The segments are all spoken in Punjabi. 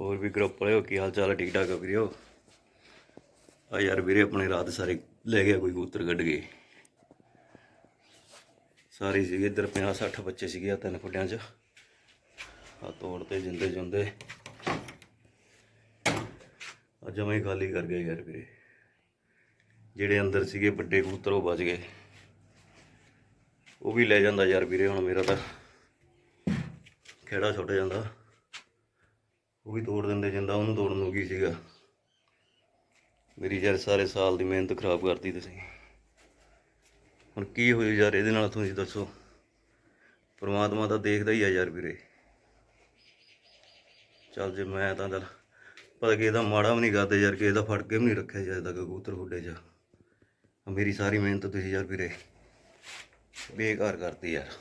ਹੋਰ ਵੀ ਗਰੁੱਪ ਵਾਲਿਓ ਕੀ ਹਾਲ ਚਾਲ ਹੈ ਠੀਕ ਠਾਕ ਆ ਵੀਰਿਓ ਆ ਯਾਰ ਵੀਰੇ, ਆਪਣੇ ਰਾਤ ਸਾਰੇ ਲੈ ਗਿਆ ਕੋਈ ਕਬੂਤਰ ਕੱਢ ਗਏ ਸਾਰੇ ਸੀਗੇ ਇੱਧਰ 50 60 ਬੱਚੇ ਸੀਗੇ ਆ ਤਿੰਨ ਖੁੱਡਿਆਂ 'ਚ। ਆ ਤੋੜ ਤੇ ਜਿੰਦੇ ਜੁੰਦੇ। ਆ ਜਮਾਂ ਹੀ ਖਾਲੀ ਕਰ ਗਏ ਯਾਰ ਵੀਰੇ। ਜਿਹੜੇ ਅੰਦਰ ਸੀਗੇ ਵੱਡੇ ਕਬੂਤਰ, ਉਹ ਬਚ ਗਏ। ਉਹ ਵੀ ਲੈ ਜਾਂਦਾ ਯਾਰ ਵੀਰੇ, ਹੁਣ ਮੇਰਾ ਤਾਂ। ਖੇੜਾ ਛੁੱਟ ਜਾਂਦਾ। ਉਹ ਵੀ ਤੋੜ ਦਿੰਦੇ ਜਿੰਦਾ ਉਹਨੂੰ ਤੋੜਨ ਨੂੰ ਕੀ ਸੀਗਾ? ਮੇਰੀ ਯਾਰ ਸਾਰੇ ਸਾਲ ਦੀ ਮਿਹਨਤ ਖਰਾਬ ਕਰਤੀ ਤੁਸੀਂ। ਹੁਣ ਕੀ ਹੋਇਆ ਯਾਰ, ਇਹਦੇ ਨਾਲ ਤੁਸੀਂ ਦੱਸੋ। ਪਰਮਾਤਮਾ ਤਾਂ ਦੇਖਦਾ ਹੀ ਆ ਯਾਰ ਵੀਰੇ। ਚੱਲ ਜੇ ਮੈਂ ਤਾਂ ਚੱਲ, ਪਤਾ ਕਿ ਇਹਦਾ ਮਾੜਾ ਵੀ ਨਹੀਂ ਕਰਦੇ ਯਾਰ ਕਿ ਇਹਦਾ ਫੜ ਕੇ ਵੀ ਨਹੀਂ ਰੱਖਿਆ ਜਾਂਦਾ ਕਬੂਤਰ ਹੁੱਡੇ 'ਚ। ਮੇਰੀ ਸਾਰੀ ਮਿਹਨਤ ਤੁਸੀਂ ਯਾਰ ਵੀਰੇ, ਬੇਕਾਰ ਕਰਤੀ ਯਾਰ।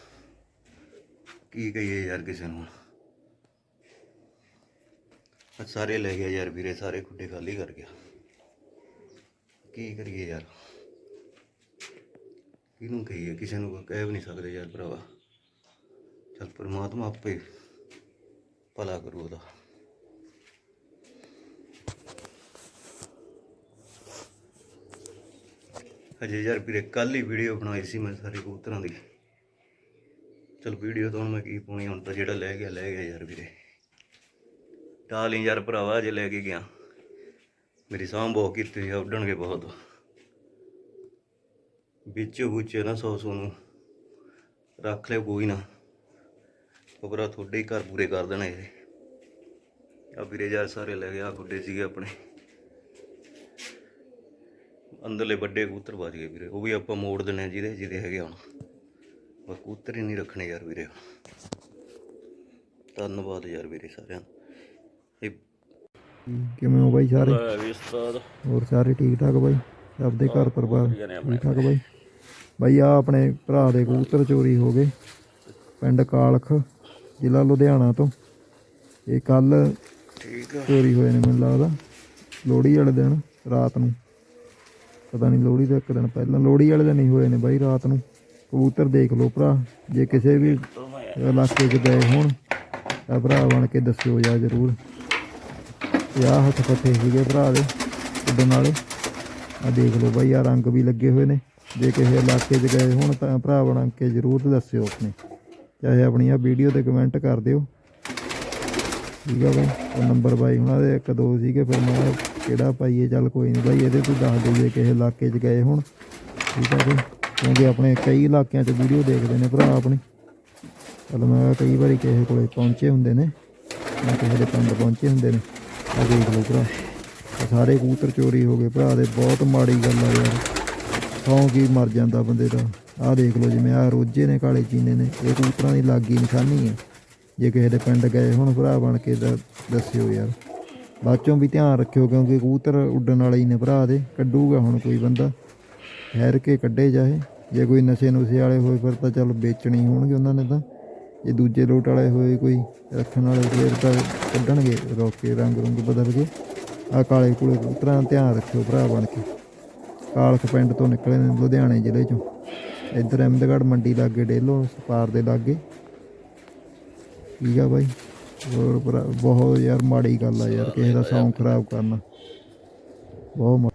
ਕੀ ਕਹੀਏ ਯਾਰ ਕਿਸੇ ਨੂੰ? ਸਾਰੇ ਲੈ ਗਿਆ ਯਾਰ ਵੀਰੇ, ਸਾਰੇ ਖੁੱਡੇ ਖਾਲੀ ਕਰ ਗਿਆ। ਕੀ ਕਰੀਏ ਯਾਰ? ਕਿਹਨੂੰ ਕਹੀਏ? ਕਿਸੇ ਨੂੰ ਕਹਿ ਵੀ ਨਹੀਂ ਸਕਦੇ ਯਾਰ ਭਰਾਵਾ। ਚੱਲ ਪਰਮਾਤਮਾ ਆਪੇ ਭਲਾ ਕਰੂ ਉਹਦਾ। ਅਜੇ ਯਾਰ ਵੀਰੇ ਕੱਲ ਹੀ ਵੀਡੀਓ ਬਣਾਈ ਸੀ ਮੈਂ ਸਾਰੇ ਕਬੂਤਰਾਂ ਦੀ। ਚਲ ਵੀਡੀਓ ਤਾਂ ਹੁਣ ਮੈਂ ਕੀ ਪਾਉਣੀ, ਹੁਣ ਤਾਂ ਜਿਹੜਾ ਲੈ ਗਿਆ ਲੈ ਗਿਆ ਯਾਰ ਵੀਰੇ। ਟਾਲੀ ਯਾਰ ਭਰਾਵਾ ਜੇ ਲੈ ਕੇ ਗਿਆ। ਮੇਰੀ ਸਾਂਭ ਬਹੁਤ ਕੀਤੀ ਆ, ਉੱਡਣਗੇ ਬਹੁਤ। ਵਿੱਚ ਬੁੱਚੇ ਨਾ ਸੌ ਸੌ ਨੂੰ ਰੱਖ ਲਿਓ, ਕੋਈ ਨਾ। ਉਪਰਾ ਤੁਹਾਡੇ ਹੀ ਘਰ ਪੂਰੇ ਕਰ ਦੇਣਾ ਇਹ। ਆ ਵੀਰੇ ਯਾਰ ਸਾਰੇ ਲੈ ਗਿਆ ਗੁੱਡੇ ਸੀਗੇ ਆਪਣੇ। ਅੰਦਰਲੇ ਵੱਡੇ ਕੂਤਰ ਬਚ ਗਏ ਵੀਰੇ, ਉਹ ਵੀ ਆਪਾਂ ਮੋੜ ਦੇਣੇ ਆ ਜਿਹਦੇ ਜਿਹਦੇ ਹੈਗੇ ਹੁਣ। ਬਸ ਕੂਤਰ ਹੀ ਨਹੀਂ ਰੱਖਣੇ ਯਾਰ ਵੀਰੇ। ਧੰਨਵਾਦ ਯਾਰ ਵੀਰੇ ਸਾਰਿਆਂ ਦਾ। ਇਹ ਕਿਵੇਂ ਹੋ ਬਾਈ ਸਾਰੇ? ਲੈ ਵੀ ਉਸਤਾਦ। ਹੋਰ ਸਾਰੇ ਠੀਕ ਠਾਕ ਬਾਈ? ਆਪਦੇ ਘਰ ਪਰਿਵਾਰ ਠੀਕ ਠਾਕ ਬਾਈ? ਬਾਈ ਆ ਆਪਣੇ ਭਰਾ ਦੇ ਕਬੂਤਰ ਚੋਰੀ ਹੋ ਗਏ। ਪਿੰਡ ਕਾਲਖ ਜ਼ਿਲ੍ਹਾ ਲੁਧਿਆਣਾ ਤੋਂ। ਇਹ ਕੱਲ ਠੀਕ ਚੋਰੀ ਹੋਏ ਨੇ ਮੈਨੂੰ ਲੱਗਦਾ ਲੋਹੜੀ ਵਾਲੇ ਦਿਨ ਰਾਤ ਨੂੰ। ਪਤਾ ਨਹੀਂ ਲੋਹੜੀ ਤੋਂ ਇੱਕ ਦਿਨ ਪਹਿਲਾਂ ਲੋਹੜੀ ਵਾਲੇ ਦਿਨ ਹੀ ਹੋਏ ਨੇ ਬਾਈ ਰਾਤ ਨੂੰ। ਕਬੂਤਰ ਦੇਖ ਲਓ ਭਰਾ ਜੇ ਕਿਸੇ ਵੀ ਇਲਾਕੇ 'ਚ ਗਏ ਹੋਣ ਤਾਂ ਭਰਾ ਬਣ ਕੇ ਦੱਸਿਓ ਯਾਰ ਜ਼ਰੂਰ। ਯਾ ਹੱਥ ਫੱਟੇ ਸੀਗੇ ਭਰਾ ਦੇ, ਉੱਡਣ ਵਾਲੇ। ਆ ਦੇਖ ਲਓ ਬਾਈ ਆ ਰੰਗ ਵੀ ਲੱਗੇ ਹੋਏ ਨੇ। ਜੇ ਕਿਸੇ ਇਲਾਕੇ 'ਚ ਗਏ ਹੋਣ ਤਾਂ ਭਰਾ ਬਣ ਕੇ ਜ਼ਰੂਰ ਦੱਸਿਓ ਆਪਣੇ। ਚਾਹੇ ਆਪਣੀ ਆ ਵੀਡੀਓ ਤੇ ਕਮੈਂਟ ਕਰ ਦਿਓ। ਠੀਕ ਆ ਬਾਈ, ਉਹ ਨੰਬਰ ਬਾਈ ਉਹਨਾਂ ਦੇ, ਇੱਕ ਦੋ ਸੀਗੇ, ਫਿਰ ਮੈਂ ਕਿਹਾ ਕਿਹੜਾ ਪਾਈਏ? ਚੱਲ ਕੋਈ ਨਹੀਂ ਬਾਈ, ਇਹਦੇ ਤੋਂ ਦੱਸ ਦਈਏ ਕਿਸੇ ਇਲਾਕੇ 'ਚ ਗਏ ਹੋਣ। ਠੀਕ ਆ ਬਾਈ, ਕਿਉਂਕਿ ਆਪਣੇ ਕਈ ਇਲਾਕਿਆਂ 'ਚ ਵੀਡੀਓ ਦੇਖਦੇ ਨੇ ਭਰਾ ਆਪਣੇ। ਚੱਲ ਮੈਂ ਕਈ ਵਾਰੀ ਕਿਸੇ ਕੋਲੇ ਪਹੁੰਚੇ ਹੁੰਦੇ ਨੇ, ਜਾਂ ਕਿਸੇ ਦੇ ਪਿੰਡ ਪਹੁੰਚੇ ਹੁੰਦੇ ਨੇ। ਆ ਦੇਖ ਲਓ ਭਰਾ ਸਾਰੇ ਕਬੂਤਰ ਚੋਰੀ ਹੋ ਗਏ। ਭਰਾ ਦੇ ਬਹੁਤ ਮਾੜੀ ਗੱਲ ਆ ਯਾਰ। ਸੌਂ ਕੀ ਮਰ ਜਾਂਦਾ ਬੰਦੇ ਦਾ। ਆਹ ਦੇਖ ਲਓ ਜਿਵੇਂ ਆ ਰੋਜੇ ਨੇ, ਕਾਲੇ ਚੀਨੇ ਨੇ, ਇਹ ਕਬੂਤਰਾਂ ਦੀ ਲਾਗੀ ਨਿਸ਼ਾਨੀ ਹੈ ਜੇ ਕਿਸੇ ਦੇ ਪਿੰਡ ਗਏ ਹੁਣ, ਭਰਾ ਬਣ ਕੇ ਦ- ਦੱਸਿਓ ਯਾਰ। ਬਾਅਦ ਚੋਂ ਵੀ ਧਿਆਨ ਰੱਖਿਓ, ਕਿਉਂਕਿ ਕਬੂਤਰ ਉੱਡਣ ਵਾਲੇ ਹੀ ਨੇ ਭਰਾ ਦੇ। ਕੱਢੂਗਾ ਹੁਣ ਕੋਈ ਬੰਦਾ। ਠਹਿਰ ਕੇ ਕੱਢੇ ਜਾਏ ਜੇ ਕੋਈ ਨਸ਼ੇ ਨੁਸ਼ੇ ਵਾਲੇ ਹੋਏ, ਫਿਰ ਤਾਂ ਚੱਲ ਵੇਚਣੀ ਹੋਣਗੇ ਉਹਨਾਂ ਨੇ ਤਾਂ। ਜੇ ਦੂਜੇ ਲੋਟ ਵਾਲੇ ਹੋਏ ਕੋਈ ਰੱਖਣ ਵਾਲੇ ਫੇਰ ਤਾਂ ਕੱਢਣਗੇ, ਰੋਕ ਕੇ ਰੰਗ ਰੁੰਗ ਬਦਲ ਕੇ। ਆ ਕਾਲੇ ਕੁਲੇ ਕਬੂਤਰਾਂ ਧਿਆਨ ਰੱਖਿਓ ਭਰਾ ਬਣ ਕੇ। ਕਾਲਖ ਪਿੰਡ ਤੋਂ ਨਿਕਲੇ ਨੇ ਲੁਧਿਆਣੇ ਜ਼ਿਲ੍ਹੇ ਚੋਂ। ਇੱਧਰ ਅਹਿਮਦਗੜ੍ਹ ਮੰਡੀ ਲਾਗੇ ਡੇਲੋ ਸਪਾਰ ਦੇ ਲਾਗੇ। ਠੀਕ ਆ ਬਾਈ। ਹੋਰ ਭਰਾ- ਬਹੁਤ ਯਾਰ ਮਾੜੀ ਗੱਲ ਆ ਯਾਰ, ਕਿਸੇ ਦਾ ਸੌਂਗ ਖਰਾਬ ਕਰਨਾ। ਬਹੁਤ ਮਾ-